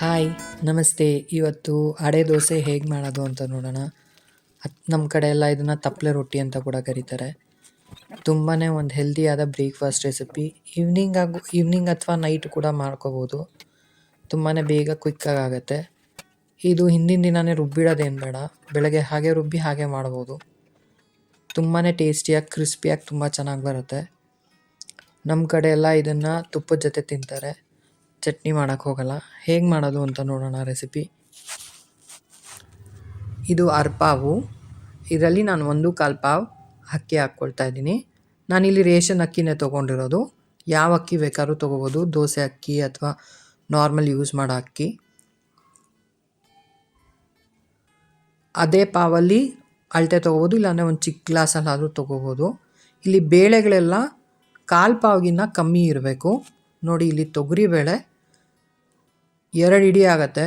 Hi, ನಮಸ್ತೆ. ಇವತ್ತು ಅಡೆ ದೋಸೆ ಹೇಗೆ ಮಾಡೋದು ಅಂತ ನೋಡೋಣ. ನಮ್ಮ ಕಡೆ ಎಲ್ಲ ಇದನ್ನು ತಪ್ಪಲೆ ರೊಟ್ಟಿ ಅಂತ ಕೂಡ ಕರೀತಾರೆ. ತುಂಬಾ ಒಂದು ಹೆಲ್ದಿಯಾದ ಬ್ರೇಕ್ಫಾಸ್ಟ್ ರೆಸಿಪಿ ಈವ್ನಿಂಗ್ ಆಗು ಈವ್ನಿಂಗ್ ಅಥವಾ ನೈಟ್ ಕೂಡ ಮಾಡ್ಕೋಬೋದು. ತುಂಬಾ ಬೇಗ ಕ್ವಿಕ್ಕಾಗಿ ಆಗುತ್ತೆ. ಇದು ಹಿಂದಿನ ದಿನವೇ ರುಬ್ಬಿಡೋದೇನು ಬೇಡ. ಬೆಳಗ್ಗೆ ಹಾಗೆ ರುಬ್ಬಿ ಹಾಗೆ ಮಾಡ್ಬೋದು. ತುಂಬಾ ಟೇಸ್ಟಿಯಾಗಿ ಕ್ರಿಸ್ಪಿಯಾಗಿ ತುಂಬ ಚೆನ್ನಾಗಿ ಬರುತ್ತೆ. ನಮ್ಮ ಕಡೆ ಎಲ್ಲ ಇದನ್ನು ತುಪ್ಪದ ಜೊತೆ ತಿಂತಾರೆ. ಚಟ್ನಿ ಮಾಡೋಕ್ಕೆ ಹೋಗಲ್ಲ. ಹೇಗೆ ಮಾಡೋದು ಅಂತ ನೋಡೋಣ ರೆಸಿಪಿ. ಇದು ಅರ್ಪಾವು. ಇದರಲ್ಲಿ ನಾನು ಒಂದು ಕಾಲು ಪಾವ್ ಅಕ್ಕಿ ಹಾಕ್ಕೊಳ್ತಾ ಇದ್ದೀನಿ. ನಾನಿಲ್ಲಿ ರೇಷನ್ ಅಕ್ಕಿನೇ ತೊಗೊಂಡಿರೋದು. ಯಾವ ಅಕ್ಕಿ ಬೇಕಾದ್ರೂ ತೊಗೋಬೋದು. ದೋಸೆ ಅಕ್ಕಿ ಅಥವಾ ನಾರ್ಮಲ್ ಯೂಸ್ ಮಾಡೋ ಅಕ್ಕಿ. ಅದೇ ಪಾವಲ್ಲಿ ಅಳತೆ ತೊಗೋಬೋದು, ಇಲ್ಲಾಂದರೆ ಒಂದು ಚಿಕ್ಕ ಗ್ಲಾಸಲ್ಲಾದರೂ ತೊಗೋಬೋದು. ಇಲ್ಲಿ ಬೇಳೆಗಳೆಲ್ಲ ಕಾಲು ಪಾವ್ಗಿನ್ನ ಕಮ್ಮಿ ಇರಬೇಕು. ನೋಡಿ, ಇಲ್ಲಿ ತೊಗರಿಬೇಳೆ ಎರಡು ಇಡಿ ಆಗುತ್ತೆ.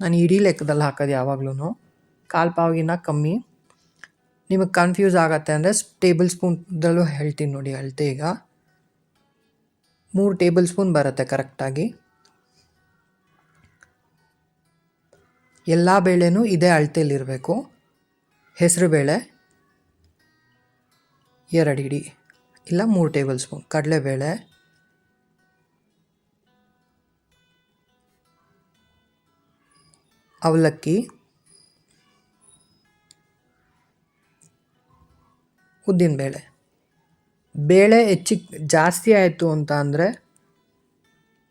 ನಾನು ಇಡೀ ಲೆಕ್ಕದಲ್ಲಿ ಹಾಕೋದು ಯಾವಾಗ್ಲೂ ಕಾಲು ಪಾವಿನ ಕಮ್ಮಿ. ನಿಮಗೆ ಕನ್ಫ್ಯೂಸ್ ಆಗುತ್ತೆ ಅಂದರೆ ಟೇಬಲ್ ಸ್ಪೂನ್ದಲ್ಲೂ ಹೇಳ್ತೀನಿ ನೋಡಿ ಅಳತೆ ಈಗ. ಮೂರು ಟೇಬಲ್ ಸ್ಪೂನ್ ಬರುತ್ತೆ ಕರೆಕ್ಟಾಗಿ ಎಲ್ಲ ಬೇಳೆನೂ ಇದೇ ಅಳತೆಯಲ್ಲಿರಬೇಕು ಹೆಸರುಬೇಳೆ ಎರಡು ಇಡಿ. ಇಲ್ಲ, ಮೂರು ಟೇಬಲ್ ಸ್ಪೂನ್ ಕಡಲೆಬೇಳೆ ಅವಲಕ್ಕಿ ಉದ್ದಿನ ಬೇಳೆ ಬೇಳೆ ಹೆಚ್ಚಿ ಜಾಸ್ತಿ ಆಯಿತು ಅಂತ ಅಂದರೆ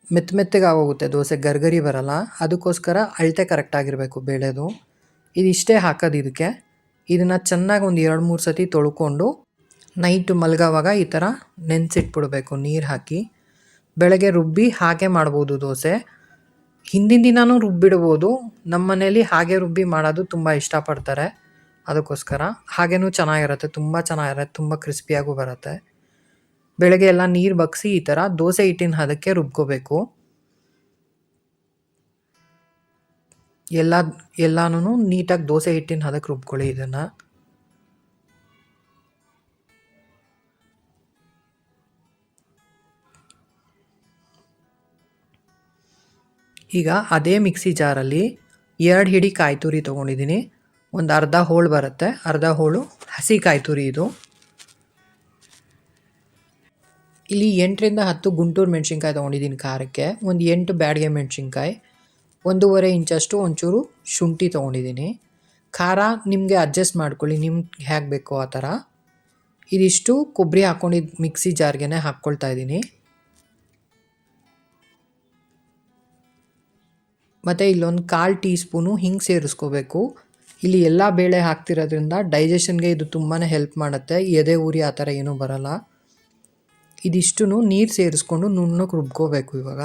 ಮೆತ್ತ ಮೆತ್ತಗೆ ಆಗೋಗುತ್ತೆ, ದೋಸೆ ಗರ್ಗರಿ ಬರಲ್ಲ. ಅದಕ್ಕೋಸ್ಕರ ಅಳತೆ ಕರೆಕ್ಟಾಗಿರಬೇಕು ಬೇಳೆದು. ಇದಿಷ್ಟೇ ಹಾಕೋದು ಇದಕ್ಕೆ. ಇದನ್ನು ಚೆನ್ನಾಗಿ ಒಂದು ಎರಡು ಮೂರು ಸತಿ ತೊಳ್ಕೊಂಡು ನೈಟ್ ಮಲಗೋವಾಗ ಈ ಥರ ನೆನೆಸಿಟ್ಬಿಡಬೇಕು, ನೀರು ಹಾಕಿ. ಬೆಳಗ್ಗೆ ರುಬ್ಬಿ ಹಾಗೆ ಮಾಡ್ಬೋದು ದೋಸೆ. ಹಿಂದಿನ ದಿನವೂ ರುಬ್ಬಿಡ್ಬೋದು. ನಮ್ಮ ಮನೇಲಿ ಹಾಗೆ ರುಬ್ಬಿ ಮಾಡೋದು ತುಂಬ ಇಷ್ಟಪಡ್ತಾರೆ ಅದಕ್ಕೋಸ್ಕರ. ಹಾಗೇನೂ ಚೆನ್ನಾಗಿರುತ್ತೆ, ತುಂಬ ಚೆನ್ನಾಗಿರುತ್ತೆ, ತುಂಬ ಕ್ರಿಸ್ಪಿಯಾಗೂ ಬರುತ್ತೆ. ಬೆಳಗ್ಗೆ ಎಲ್ಲ ನೀರು ಬಗ್ಸಿ ಈ ಥರ ದೋಸೆ ಹಿಟ್ಟಿನ ಹದಕ್ಕೆ ರುಬ್ಕೋಬೇಕು. ಎಲ್ಲ ಎಲ್ಲಾನು ನೀಟಾಗಿ ದೋಸೆ ಹಿಟ್ಟಿನ ಹದಕ್ಕೆ ರುಬ್ಕೊಳ್ಳಿ ಇದನ್ನು. ಈಗ ಅದೇ ಮಿಕ್ಸಿ ಜಾರಲ್ಲಿ ಎರಡು ಹಿಡಿ ಕಾಯಿ ತುರಿ ತೊಗೊಂಡಿದ್ದೀನಿ. ಒಂದು ಅರ್ಧ ಹೋಳು ಬರುತ್ತೆ. ಅರ್ಧ ಹೋಳು ಹಸಿ ಕಾಯಿ ತುರಿ ಇದು. ಇಲ್ಲಿ ಎಂಟರಿಂದ ಹತ್ತು ಗುಂಟೂರು ಮೆಣಸಿನ್ಕಾಯಿ ತೊಗೊಂಡಿದ್ದೀನಿ ಖಾರಕ್ಕೆ. ಒಂದು ಎಂಟು ಬ್ಯಾಡಿಗೆ ಮೆಣಸಿನ್ಕಾಯಿ. ಒಂದೂವರೆ ಇಂಚಷ್ಟು ಒಂಚೂರು ಶುಂಠಿ ತೊಗೊಂಡಿದ್ದೀನಿ. ಖಾರ ನಿಮಗೆ ಅಡ್ಜಸ್ಟ್ ಮಾಡ್ಕೊಳ್ಳಿ. ನಿಮ್ಗೆ ಹೇಗೆ ಬೇಕೋ ಆ ಥರ. ಇದಿಷ್ಟು ಕೊಬ್ಬರಿ ಹಾಕ್ಕೊಂಡಿದ್ದು ಮಿಕ್ಸಿ ಜಾರ್ಗೆ ಹಾಕ್ಕೊಳ್ತಾ ಇದ್ದೀನಿ. ಮತ್ತು ಇಲ್ಲೊಂದು ಕಾಲು ಟೀ ಸ್ಪೂನು ಹಿಂಗೆ ಸೇರಿಸ್ಕೋಬೇಕು. ಇಲ್ಲಿ ಎಲ್ಲ ಬೇಳೆ ಹಾಕ್ತಿರೋದ್ರಿಂದ ಡೈಜೆಷನ್ಗೆ ಇದು ತುಂಬಾ ಹೆಲ್ಪ್ ಮಾಡುತ್ತೆ. ಎದೆ ಉರಿ ಆ ಥರ ಏನೂ ಬರಲ್ಲ. ಇದಿಷ್ಟು ನೀರು ಸೇರಿಸ್ಕೊಂಡು ನುಣ್ಣಕ್ಕೆ ರುಬ್ಕೋಬೇಕು ಇವಾಗ.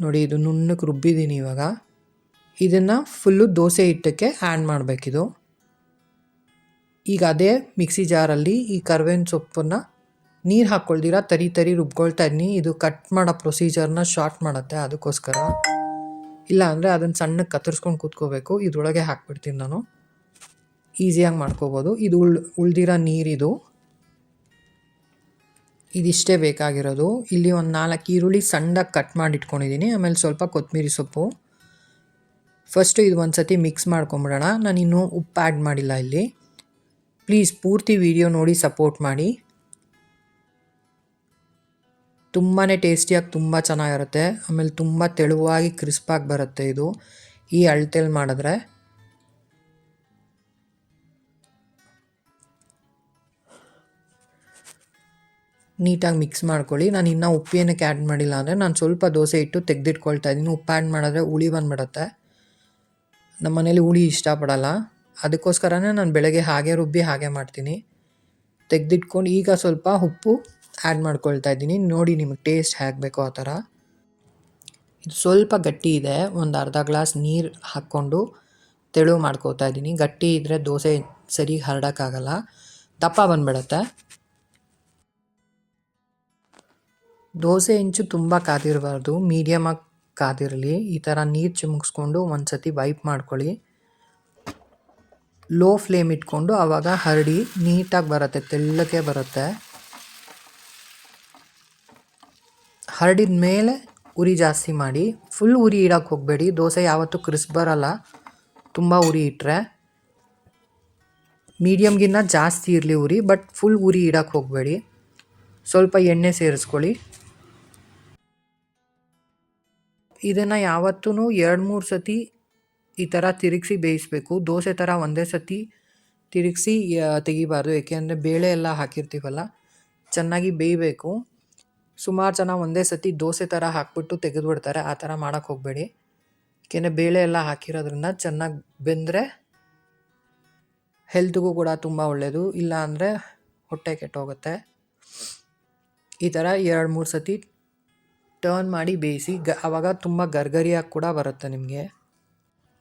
ನೋಡಿ ಇದು ನುಣ್ಣಕ್ಕೆ ರುಬ್ಬಿದ್ದೀನಿ ಇವಾಗ. ಇದನ್ನು ಫುಲ್ಲು ದೋಸೆ ಹಿಟ್ಟಕ್ಕೆ ಆ್ಯಡ್ ಮಾಡಬೇಕಿದು. ಈಗ ಅದೇ ಮಿಕ್ಸಿ ಜಾರಲ್ಲಿ ಈ ಕರ್ಬೇವಿನ ಸೊಪ್ಪನ್ನು ನೀರು ಹಾಕ್ಕೊಳ್ದಿರ ತರಿ ತರಿ ರುಬ್ಕೊಳ್ತಾ ಇದ್ದೀನಿ ಇದು ಕಟ್ ಮಾಡೋ ಪ್ರೊಸೀಜರ್ನ ಶಾರ್ಟ್ ಮಾಡುತ್ತೆ ಅದಕ್ಕೋಸ್ಕರ. ಇಲ್ಲ ಅಂದರೆ ಅದನ್ನು ಸಣ್ಣಗೆ ಕತ್ತರಿಸ್ಕೊಂಡು ಕೂತ್ಕೋಬೇಕು. ಇದ್ರೊಳಗೆ ಹಾಕ್ಬಿಡ್ತೀನಿ ನಾನು. ಈಸಿಯಾಗಿ ಮಾಡ್ಕೋಬೋದು. ಇದು ಉಳ್, ಉಳ್ದಿರೋ ನೀರಿದು ಇದಿಷ್ಟೇ ಬೇಕಾಗಿರೋದು. ಇಲ್ಲಿ ಒಂದು ನಾಲ್ಕು ಈರುಳ್ಳಿ ಸಣ್ಣದಾಗಿ ಕಟ್ ಮಾಡಿ ಇಟ್ಕೊಂಡಿದ್ದೀನಿ ಆಮೇಲೆ ಸ್ವಲ್ಪ ಕೊತ್ತಂಬರಿ ಸೊಪ್ಪು. ಫಸ್ಟು ಇದು ಒಂದು ಸತಿ ಮಿಕ್ಸ್ ಮಾಡ್ಕೊಂಬಿಡೋಣ. ನಾನು ಇನ್ನೂ ಉಪ್ಪು ಆ್ಯಡ್ ಮಾಡಿಲ್ಲ ಇಲ್ಲಿ. ಪ್ಲೀಸ್ ಪೂರ್ತಿ ವಿಡಿಯೋ ನೋಡಿ ಸಪೋರ್ಟ್ ಮಾಡಿ. ತುಂಬಾ ಟೇಸ್ಟಿಯಾಗಿ ತುಂಬ ಚೆನ್ನಾಗಿರುತ್ತೆ. ಆಮೇಲೆ ತುಂಬ ತೆಳುವಾಗಿ ಕ್ರಿಸ್ಪಾಗಿ ಬರುತ್ತೆ ಇದು. ಈ ಅಳತೆಯಲ್ಲಿ ಮಾಡಿದ್ರೆ. ನೀಟಾಗಿ ಮಿಕ್ಸ್ ಮಾಡ್ಕೊಳ್ಳಿ. ನಾನು ಇನ್ನೂ ಉಪ್ಪು ಏನಕ್ಕೆ ಆ್ಯಡ್ ಮಾಡಿಲ್ಲ ಅಂದರೆ ನಾನು ಸ್ವಲ್ಪ ದೋಸೆ ಇಟ್ಟು ತೆಗೆದಿಟ್ಕೊಳ್ತಾ ಇದ್ದೀನಿ ಉಪ್ಪು ಆ್ಯಡ್ ಮಾಡಿದ್ರೆ ಹುಳಿ ಬಂದುಬಿಡುತ್ತೆ. ನಮ್ಮ ಮನೇಲಿ ಹುಳಿ ಇಷ್ಟಪಡಲ್ಲ. ಅದಕ್ಕೋಸ್ಕರನೇ ನಾನು ಬೆಳಗ್ಗೆ ಹಾಗೆ ರುಬ್ಬಿ ಹಾಗೆ ಮಾಡ್ತೀನಿ. ತೆಗೆದಿಟ್ಕೊಂಡು ಈಗ ಸ್ವಲ್ಪ ಉಪ್ಪು ಆ್ಯಡ್ ಮಾಡ್ಕೊಳ್ತಾ ಇದ್ದೀನಿ. ನೋಡಿ ನಿಮಗೆ ಟೇಸ್ಟ್ ಹೇಗೆ ಬೇಕೋ ಆ ಥರ. ಇದು ಸ್ವಲ್ಪ ಗಟ್ಟಿ ಇದೆ. ಒಂದು ಅರ್ಧ ಗ್ಲಾಸ್ ನೀರು ಹಾಕ್ಕೊಂಡು ತೆಳು ಮಾಡ್ಕೋತಾ ಇದ್ದೀನಿ. ಗಟ್ಟಿ ಇದ್ದರೆ ದೋಸೆ ಸರಿ ಹರಡೋಕ್ಕಾಗಲ್ಲ. ದಪ್ಪ ಬಂದ್ಬಿಡುತ್ತೆ. ದೋಸೆ ಇಂಚು ತುಂಬ ಕಾದಿರಬಾರ್ದು ಮೀಡಿಯಮಾಗಿ ಕಾದಿರಲಿ ಈ ಥರ ನೀರು ಚಿಮುಕ್ಸ್ಕೊಂಡು ಒಂದು ಸತಿ ವೈಪ್ ಮಾಡ್ಕೊಳ್ಳಿ. ಲೋ ಫ್ಲೇಮ್ ಇಟ್ಕೊಂಡು ಆವಾಗ ಹರಡಿ ನೀಟಾಗಿ ಬರುತ್ತೆ. ತೆಳ್ಳಕ್ಕೆ ಬರುತ್ತೆ. ಹರಡಿದ ಮೇಲೆ ಉರಿ ಜಾಸ್ತಿ ಮಾಡಿ ಫುಲ್ ಉರಿ ಇಡಕ್ಕೆ ಹೋಗಬೇಡಿ. ದೋಸೆ ಯಾವತ್ತೂ ಕ್ರಿಸ್ಪ್ ಬರಲ್ಲ. ತುಂಬ ಉರಿ ಇಟ್ಟರೆ ಮೀಡಿಯಮ್ಗಿನ್ನ ಜಾಸ್ತಿ ಇರಲಿ ಉರಿ ಬಟ್ ಫುಲ್ ಉರಿ ಇಡೋಕ್ಕೆ ಹೋಗಬೇಡಿ. ಸ್ವಲ್ಪ ಎಣ್ಣೆ ಸೇರಿಸ್ಕೊಳ್ಳಿ. ಇದನ್ನು ಯಾವತ್ತೂ ಎರಡು ಮೂರು ಸತಿ ಈ ಥರ ತಿರುಗಿಸಿ ಬೇಯಿಸಬೇಕು. ದೋಸೆ ಥರ ಒಂದೇ ಸತಿ ತಿರುಗಿಸಿ ತೆಗಿಬಾರ್ದು. ಏಕೆಂದರೆ ಬೇಳೆ ಎಲ್ಲ ಹಾಕಿರ್ತೀವಲ್ಲ, ಚೆನ್ನಾಗಿ ಬೇಯಬೇಕು. ಸುಮಾರು ಜನ ಒಂದೇ ಸತಿ ದೋಸೆ ಥರ ಹಾಕ್ಬಿಟ್ಟು ತೆಗೆದುಬಿಡ್ತಾರೆ. ಆ ಥರ ಮಾಡೋಕ್ಕೆ ಹೋಗಬೇಡಿ. ಏಕೆಂದರೆ ಬೇಳೆ ಎಲ್ಲ ಹಾಕಿರೋದ್ರಿಂದ ಚೆನ್ನಾಗಿ ಬೆಂದರೆ ಹೆಲ್ತ್ಗೂ ಕೂಡ ತುಂಬ ಒಳ್ಳೆಯದು ಇಲ್ಲ ಅಂದರೆ ಹೊಟ್ಟೆ ಕೆಟ್ಟೋಗುತ್ತೆ. ಈ ಥರ ಎರಡು, ಮೂರು ಸತಿ ಟರ್ನ್ ಮಾಡಿ ಬೇಯಿಸಿ ಗ ಆವಾಗ ತುಂಬ ಗರ್ಗರಿಯಾಗಿ ಕೂಡ ಬರುತ್ತೆ ನಿಮಗೆ.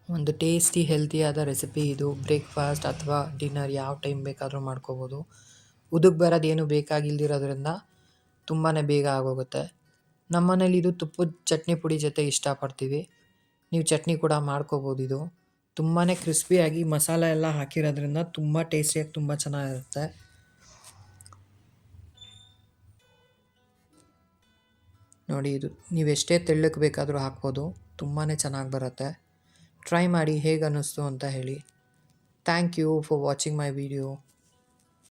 ಒಂದು ಟೇಸ್ಟಿ ಹೆಲ್ತಿಯಾದ ರೆಸಿಪಿ ಇದು. ಬ್ರೇಕ್ಫಾಸ್ಟ್ ಅಥವಾ ಡಿನ್ನರ್ ಯಾವ ಟೈಮ್ ಬೇಕಾದರೂ ಮಾಡ್ಕೋಬೋದು. ಉದುಕ್ ಬರೋದೇನು ಬೇಕಾಗಿಲ್ದಿರೋದ್ರಿಂದ ತುಂಬಾ ಬೇಗ ಆಗೋಗುತ್ತೆ. ನಮ್ಮನೇಲಿ ಇದು ತುಪ್ಪದ ಚಟ್ನಿ ಪುಡಿ ಜೊತೆ ಇಷ್ಟಪಡ್ತೀವಿ. ನೀವು ಚಟ್ನಿ ಕೂಡ ಮಾಡ್ಕೋಬೋದು ಇದು. ತುಂಬಾ ಕ್ರಿಸ್ಪಿಯಾಗಿ ಮಸಾಲೆ ಎಲ್ಲ ಹಾಕಿರೋದ್ರಿಂದ ತುಂಬ ಟೇಸ್ಟಿಯಾಗಿ ತುಂಬ ಚೆನ್ನಾಗಿರುತ್ತೆ. ನೋಡಿ ಇದು, ನೀವು ಎಷ್ಟೇ ತೆಳ್ಳಕ್ಕೆ ಬೇಕಾದರೂ ಹಾಕ್ಬೋದು. ತುಂಬಾ ಚೆನ್ನಾಗಿ ಬರುತ್ತೆ. ಟ್ರೈ ಮಾಡಿ ಹೇಗೆ ಅನ್ನಿಸ್ತು ಅಂತ ಹೇಳಿ. Thank you for watching my video.